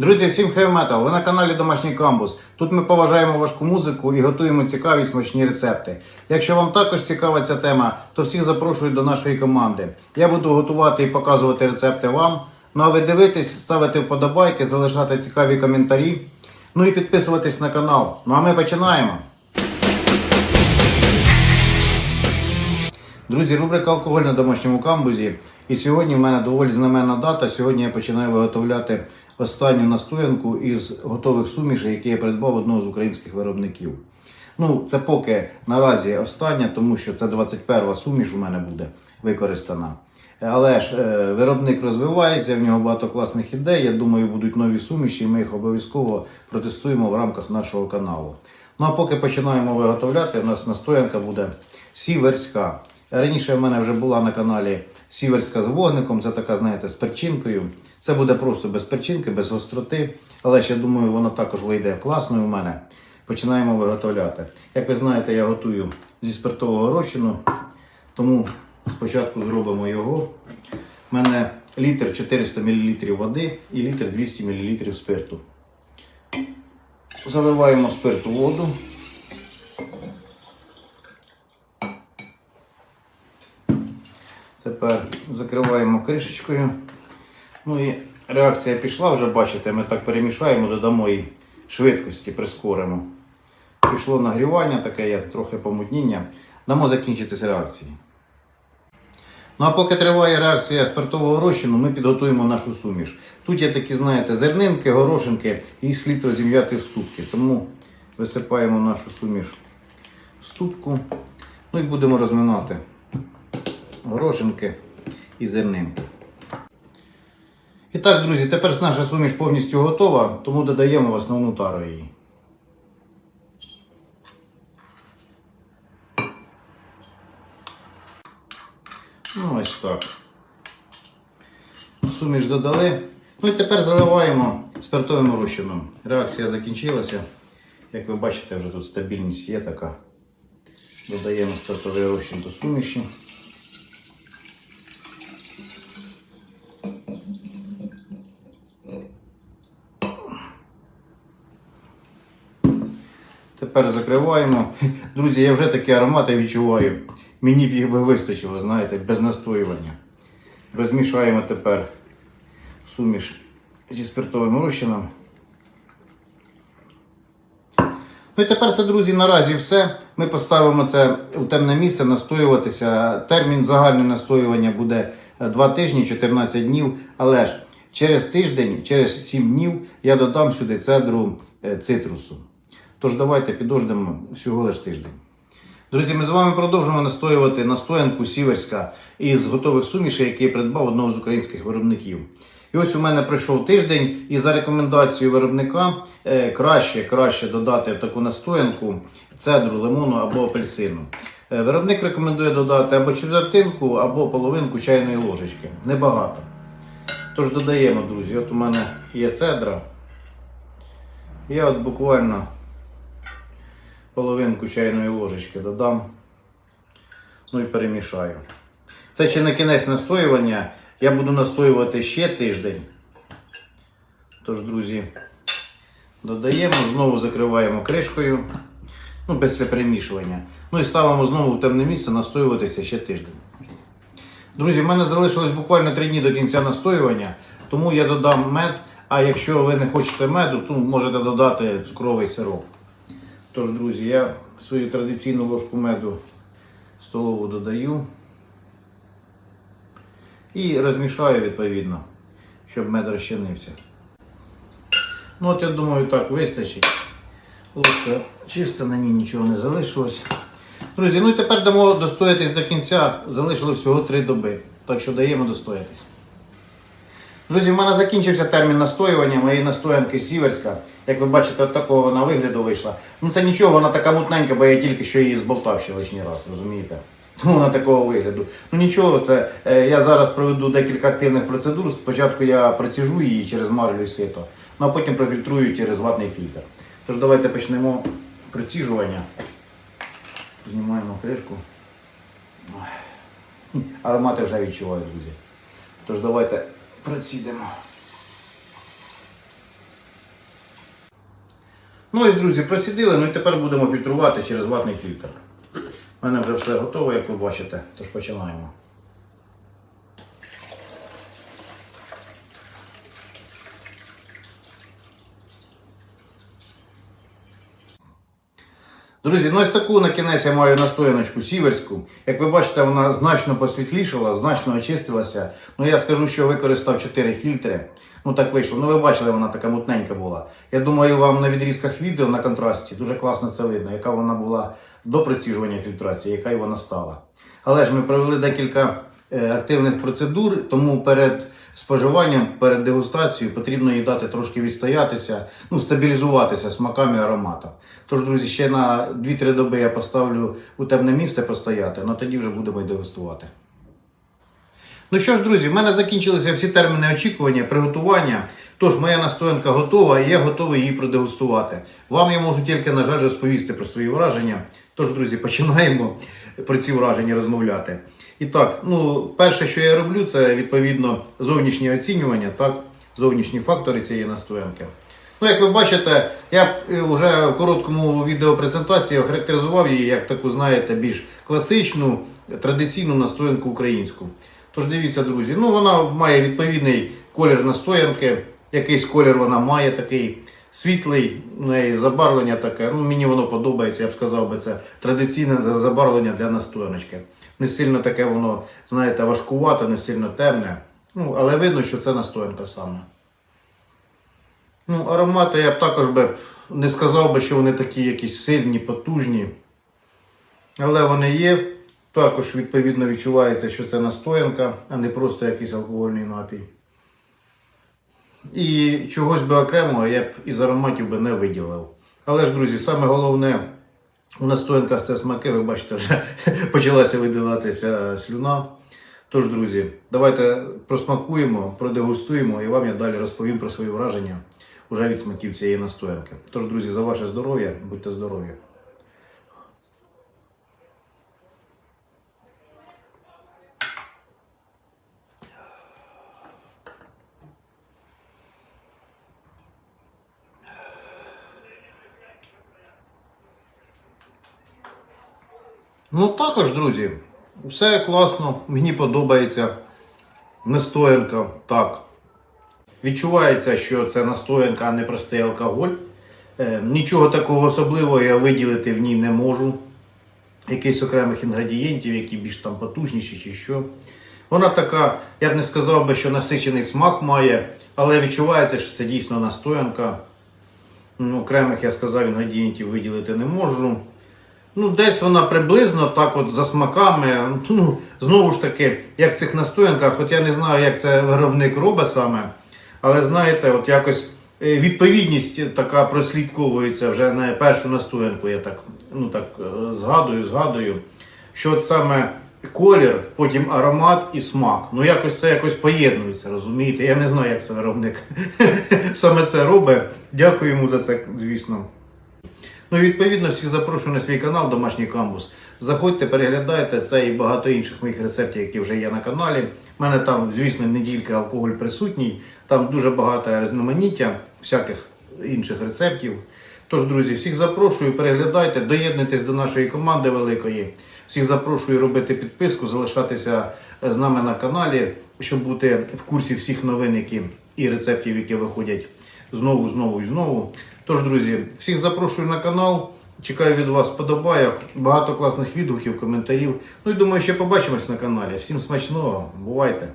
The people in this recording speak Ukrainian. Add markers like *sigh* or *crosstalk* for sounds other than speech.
Друзі, всім хей метал! Ви на каналі Домашній Камбус. Тут ми поважаємо важку музику і готуємо цікаві смачні рецепти. Якщо вам також цікава ця тема, то всіх запрошую до нашої команди. Я буду готувати і показувати рецепти вам. Ну а ви дивитесь, ставити вподобайки, залишати цікаві коментарі. Ну і підписуватись на канал. Ну а ми починаємо. Друзі, рубрика Алкоголь на домашньому камбузі. І сьогодні в мене доволі знаменна дата. Сьогодні я починаю виготовляти останню настоянку із готових сумішей, які я придбав одного з українських виробників. Ну, це поки наразі остання, тому що це 21 суміш у мене буде використана. Але ж е, виробник розвивається, в нього багато класних ідей. Я думаю, будуть нові суміші, і ми їх обов'язково протестуємо в рамках нашого каналу. Ну а поки починаємо виготовляти, у нас настоянка буде сіверська. Раніше в мене вже була на каналі сіверська з вогником, це така, знаєте, з перчинкою. Це буде просто без перчинки, без гостроти. Але ж я думаю, воно також вийде класно у мене. Починаємо виготовляти. Як ви знаєте, я готую зі спиртового розчину, тому спочатку зробимо його. У мене літр 400 мл води і літр 200 мл спирту. Заливаємо спирт у воду. Тепер закриваємо кришечкою. Ну і реакція пішла, вже бачите, ми так перемішаємо, додамо їй швидкості, прискоримо. Пішло нагрівання, таке є трохи помутніння. Дамо закінчитися реакції. Ну а поки триває реакція спиртового розчину, ми підготуємо нашу суміш. Тут є такі, знаєте, зернинки, горошинки і слід розім'яти в ступки. Тому висипаємо нашу суміш в ступку. Ну і будемо розминати горошинки і зернинки. І так, друзі, тепер наша суміш повністю готова, тому додаємо в основну тару її. Ну, ось так. Суміш додали. Ну і тепер заливаємо спиртовим розчином. Реакція закінчилася. Як ви бачите, вже тут стабільність є така. Додаємо спиртовий розчин до суміші. Тепер закриваємо. *laughs* Друзі, я вже такі аромати відчуваю. Мені б їх би вистачило, знаєте, без настоювання. Розмішаємо тепер суміш зі спиртовим розчином. Ну і тепер це, друзі, наразі все. Ми поставимо це у темне місце, настоюватися. Термін загального настоювання буде 2 тижні, 14 днів. Але ж через тиждень, через 7 днів я додам сюди цедру е, цитрусу. Тож давайте підождемо всього лиш тиждень. Друзі, ми з вами продовжуємо настоювати настоянку сіверська із готових сумішей, які я придбав одного з українських виробників. І ось у мене пройшов тиждень, і за рекомендацією виробника е, краще, краще додати в таку настоянку цедру, лимону або апельсину. Е, Виробник рекомендує додати або четвертинку, або половинку чайної ложечки. Небагато. Тож додаємо, друзі. От у мене є цедра. Я от буквально половинку чайної ложечки додам. Ну і перемішаю. Це ще не кінець настоювання. Я буду настоювати ще тиждень. Тож, друзі, додаємо, знову закриваємо кришкою. Ну, після перемішування. Ну і ставимо знову в темне місце настоюватися ще тиждень. Друзі, в мене залишилось буквально 3 дні до кінця настоювання, тому я додам мед. А якщо ви не хочете меду, то можете додати цукровий сироп. Тож, друзі, я свою традиційну ложку меду столову додаю і розмішаю відповідно, щоб мед розчинився. Ну от я думаю, так вистачить. Ложка чиста, на ній нічого не залишилось. Друзі, ну і тепер дамо достоятись до кінця. Залишилось всього 3 доби. Так що даємо достоятись. Друзі, в мене закінчився термін настоювання моєї настоянки сіверська. Як ви бачите, от такого вона вигляду вийшла. Ну це нічого, вона така мутненька, бо я тільки що її зболтав ще лишній раз, розумієте? Тому вона такого вигляду. Ну нічого, це е, я зараз проведу декілька активних процедур. Спочатку я проціжу її через марлю і сито, ну а потім профільтрую через ватний фільтр. Тож давайте почнемо проціжування. Знімаємо кришку. Аромати вже відчуваю, друзі. Тож давайте процідимо. Ну і, друзі, процідили, ну і тепер будемо фільтрувати через ватний фільтр. У мене вже все готово, як ви бачите, тож починаємо. Друзі, ну ось таку на кінець я маю настояночку сіверську. Як ви бачите, вона значно посвітлішала, значно очистилася. Ну я скажу, що використав 4 фільтри. Ну так вийшло. Ну ви бачили, вона така мутненька була. Я думаю, вам на відрізках відео на контрасті дуже класно це видно, яка вона була до приціжування фільтрації, яка й вона стала. Але ж ми провели декілька активних процедур, тому перед споживанням, перед дегустацією потрібно їй дати трошки відстоятися, ну, стабілізуватися смаками ароматом. Тож, друзі, ще на 2-3 доби я поставлю у темне місце постояти, але тоді вже будемо й дегустувати. Ну що ж, друзі, в мене закінчилися всі терміни очікування, приготування. Тож моя настоянка готова і я готовий її продегустувати. Вам я можу тільки, на жаль, розповісти про свої враження. Тож, друзі, починаємо про ці враження розмовляти. І так, ну, перше, що я роблю, це відповідно зовнішнє оцінювання, так, зовнішні фактори цієї настоянки. Ну, як ви бачите, я е, вже в короткому відеопрезентації охарактеризував її як таку, знаєте, більш класичну, традиційну настоянку українську. Тож дивіться, друзі, ну вона має відповідний колір настоянки, якийсь колір вона має такий світлий, у неї забарвлення таке. Ну, мені воно подобається, я б сказав би, це традиційне забарвлення для настояночки. Не сильно таке воно, знаєте, важкувате, не сильно темне. Ну, але видно, що це настоянка саме. Ну, аромати я б також би не сказав би, що вони такі якісь сильні, потужні. Але вони є. Також відповідно відчувається, що це настоянка, а не просто якийсь алкогольний напій. І чогось би окремого я б із ароматів би не виділив. Але ж, друзі, саме головне у настоянках це смаки, ви бачите, вже *laughs* почалася виділатися слюна. Тож, друзі, давайте просмакуємо, продегустуємо і вам я далі розповім про свої враження уже від смаків цієї настоянки. Тож, друзі, за ваше здоров'я, будьте здорові! Ну також, друзі, все класно, мені подобається. Настоянка, так. Відчувається, що це настоянка, а не простий алкоголь. Е, нічого такого особливого я виділити в ній не можу. Якихось окремих інгредієнтів, які більш там потужніші чи що. Вона така, я б не сказав би, що насичений смак має, але відчувається, що це дійсно настоянка. Ну, окремих, я сказав, інгредієнтів виділити не можу. Ну, десь вона приблизно так от за смаками. Ну, знову ж таки, як в цих настоянках, от я не знаю, як це виробник робить саме. Але знаєте, от якось е, відповідність така прослідковується вже на першу настоянку, я так, ну, так е, згадую, згадую. Що от саме колір, потім аромат і смак. Ну якось це якось поєднується, розумієте? Я не знаю, як це виробник *laughs* саме це робить. Дякую йому за це, звісно. Ну і відповідно всіх запрошую на свій канал Домашній Камбус. Заходьте, переглядайте це і багато інших моїх рецептів, які вже є на каналі. У мене там, звісно, не тільки алкоголь присутній, там дуже багато різноманіття всяких інших рецептів. Тож, друзі, всіх запрошую, переглядайте, доєднуйтесь до нашої команди великої. Всіх запрошую робити підписку, залишатися з нами на каналі, щоб бути в курсі всіх новин, які і рецептів, які виходять знову, знову і знову. Тож, друзі, всіх запрошую на канал. Чекаю від вас подобайок, багато класних відгуків, коментарів. Ну і думаю, ще побачимось на каналі. Всім смачного, бувайте!